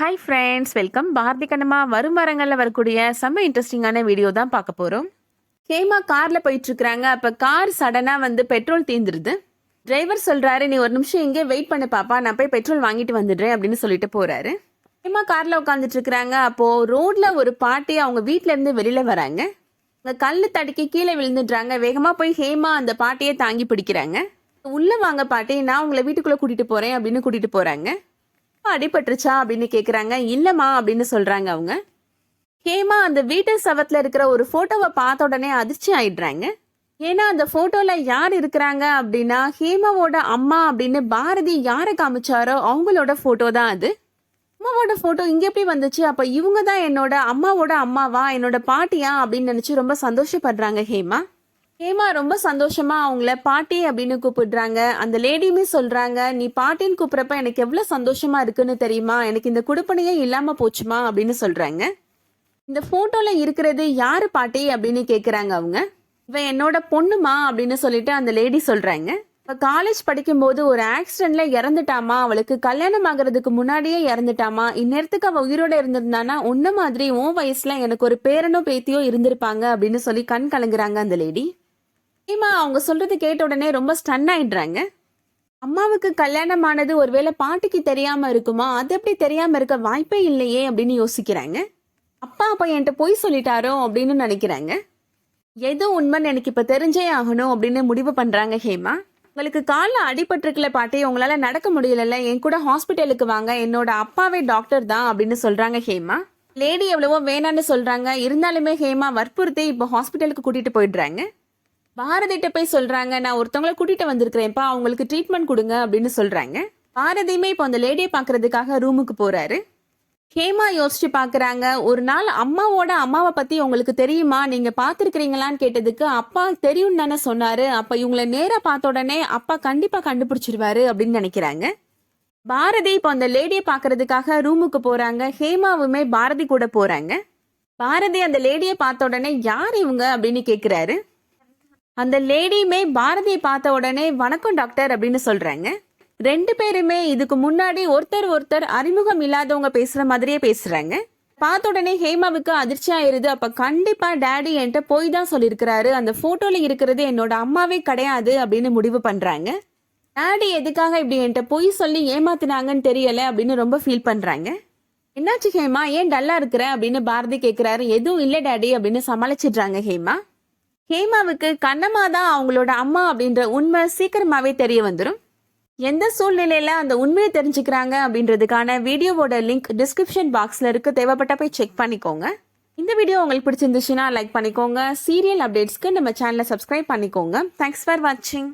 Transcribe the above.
Hi friends welcome Bharathi Kannamma வரும் வாரங்களில் வரக்கூடிய செம்ம இன்ட்ரெஸ்டிங்கான வீடியோ தான் பார்க்க போகிறோம் ஹேமா காரில் போயிட்டுருக்குறாங்க. அப்போ கார் சடனாக வந்து பெட்ரோல் தீந்துருது. டிரைவர் சொல்கிறாரு நீ ஒரு நிமிஷம் இங்கே வெயிட் பண்ண பாப்பா. நான் போய் பெட்ரோல் வாங்கிட்டு வந்துடுறேன் அப்படின்னு சொல்லிட்டு போகிறாரு ஹேமா காரில் உட்காந்துட்டு இருக்கிறாங்க அப்போது ரோட்டில் ஒரு பாட்டி அவங்க வீட்டிலேருந்து இருந்து வெளியில் வராங்க. அங்கே கல் தடுக்கி கீழே விழுந்துடுறாங்க. வேகமாக போய் ஹேமா அந்த பாட்டியை தாங்கி பிடிக்கிறாங்க. உள்ளே வாங்க பாட்டி. நான் உங்களை வீட்டுக்குள்ளே கூட்டிகிட்டு போகிறேன் அப்படின்னு கூட்டிகிட்டு போகிறாங்க அடிபட்டுருச்சா அப்படின்னு கேட்குறாங்க இல்லைம்மா அப்படின்னு சொல்கிறாங்க அவங்க. ஹேமா அந்த வீட்டு சவத்தில் இருக்கிற ஒரு ஃபோட்டோவை பார்த்த உடனே அதிர்ச்சி ஆயிடுறாங்க. ஏன்னா அந்த ஃபோட்டோவில் யார் இருக்கிறாங்க அப்படின்னா ஹேமாவோட அம்மா அப்படின்னு பாரதி யாரை காமிச்சாரோ அவங்களோட ஃபோட்டோ தான் அது. அம்மாவோட ஃபோட்டோ இங்கே எப்படி வந்துச்சு? அப்போ இவங்க தான் என்னோட அம்மாவோட அம்மாவா? என்னோட பாட்டியா? அப்படின்னு நினச்சி ரொம்ப சந்தோஷப்படுறாங்க ஹேமா. ஹேமா ரொம்ப சந்தோஷமா அவங்கள பாட்டி அப்படின்னு கூப்பிடுறாங்க. அந்த லேடியுமே சொல்றாங்க நீ பாட்டின்னு கூப்பிடுறப்ப எனக்கு எவ்வளவு சந்தோஷமா இருக்குன்னு தெரியுமா? எனக்கு இந்த குடுப்பனையே இல்லாம போச்சுமா? அப்படின்னு சொல்றாங்க. இந்த போட்டோல இருக்கிறது யாரு பாட்டி அப்படின்னு கேக்குறாங்க அவங்க. இவன் என்னோட பொண்ணுமா அப்படின்னு சொல்லிட்டு அந்த லேடி சொல்றாங்க. இப்போ காலேஜ் படிக்கும்போது ஒரு ஆக்சிடென்ட்ல இறந்துட்டாமா? அவளுக்கு கல்யாணம் ஆகிறதுக்கு முன்னாடியே இறந்துட்டாமா? இந்நேரத்துக்கு அவள் உயிரோட இருந்திருந்தானா? உன்ன மாதிரி உன் வயசுல எனக்கு ஒரு பேரனோ பேத்தியோ இருந்திருப்பாங்க அப்படின்னு சொல்லி கண் கலங்குறாங்க அந்த லேடி. ஹேமா அவங்க சொல்றது கேட்ட உடனே ரொம்ப ஸ்டன் ஆயிடுறாங்க. அம்மாவுக்கு கல்யாணம் ஆனது ஒருவேளை பாட்டிக்கு தெரியாம இருக்குமா? அது எப்படி தெரியாம இருக்க வாய்ப்பே இல்லையே அப்படின்னு யோசிக்கிறாங்க. அப்பா அப்ப என்கிட்ட பொய் சொல்லிட்டாரோ அப்படின்னு நினைக்கிறாங்க. எது உண்மைன்னு எனக்கு இப்ப தெரிஞ்சே ஆகணும் அப்படின்னு முடிவு பண்றாங்க ஹேமா. உங்களுக்கு காலில் அடிபட்டிருக்கல பாட்டி உங்களால நடக்க முடியலல்ல என் கூட ஹாஸ்பிட்டலுக்கு வாங்க என்னோட அப்பாவே டாக்டர் தான் அப்படின்னு சொல்றாங்க ஹேமா. லேடி எவ்வளவோ வேணான்னு சொல்றாங்க இருந்தாலுமே ஹேமா வற்புறுத்தி இப்போ ஹாஸ்பிட்டலுக்கு கூட்டிட்டு போயிடுறாங்க. பாரதிட்ட போய் சொல்றாங்க நான் ஒருத்தவங்கள கூட்டிட்டு வந்திருக்கிறேன்ப்பா அவங்களுக்கு ட்ரீட்மெண்ட் கொடுங்க அப்படின்னு சொல்றாங்க. பாரதியுமே இப்போ அந்த லேடியை பார்க்கறதுக்காக ரூமுக்கு போறாரு. ஹேமா யோசிச்சு பாக்குறாங்க ஒரு நாள் அம்மாவோட அம்மாவை பத்தி உங்களுக்கு தெரியுமா? நீங்க பாத்துருக்கீங்களான்னு கேட்டதுக்கு அப்பா தெரியும் தானே சொன்னாரு. அப்ப இவங்களை நேரா பார்த்த உடனே அப்பா கண்டிப்பா கண்டுபிடிச்சிருவாரு அப்படின்னு நினைக்கிறாங்க. பாரதி இப்போ அந்த லேடியை பார்க்கறதுக்காக ரூமுக்கு போறாங்க. ஹேமாவுமே பாரதி கூட போறாங்க. பாரதி அந்த லேடியை பார்த்த உடனே யார் இவங்க? அப்படின்னு கேக்குறாரு. அந்த லேடியுமே பாரதியை பார்த்த உடனே வணக்கம் டாக்டர் அப்படின்னு சொல்றாங்க. ரெண்டு பேருமே இதுக்கு முன்னாடி ஒருத்தர் ஒருத்தர் அறிமுகம் இல்லாதவங்க பேசுற மாதிரியே பேசுறாங்க. பார்த்த உடனே ஹேமாவுக்கு அதிர்ச்சி ஆயிருது. அப்ப கண்டிப்பா டேடி என்கிட்ட போய் தான் சொல்லியிருக்கிறாரு. அந்த போட்டோல இருக்கிறது என்னோட அம்மாவே கிடையாது அப்படின்னு முடிவு பண்றாங்க. டேடி எதுக்காக இப்படி என்கிட்ட பொய் சொல்லி ஏமாத்தினாங்கன்னு தெரியல அப்படின்னு ரொம்ப ஃபீல் பண்றாங்க. என்னாச்சு ஹேமா? ஏன் டல்லா இருக்கிற? அப்படின்னு பாரதி கேட்குறாரு எதுவும் இல்லை டேடி அப்படின்னு சமாளிச்சிடுறாங்க ஹேமா. ஹேமாவுக்கு கண்ணம்மா தான் அவங்களோட அம்மா அப்படின்ற உண்மை சீக்கிரமாவே தெரிய வந்துடும் எந்த சூழ்நிலையில அந்த உண்மையை தெரிஞ்சுக்கிறாங்க அப்படின்றதுக்கான வீடியோவோட லிங்க் டிஸ்கிரிப்ஷன் பாக்ஸ்ல இருக்கு. தேவைப்பட்ட போய் செக் பண்ணிக்கோங்க. இந்த வீடியோ உங்களுக்கு பிடிச்சிருந்துச்சுன்னா லைக் பண்ணிக்கோங்க. சீரியல் அப்டேட்ஸ்க்கு நம்ம சேனலை சப்ஸ்கிரைப் பண்ணிக்கோங்க. தேங்க்ஸ் ஃபார் வாட்சிங்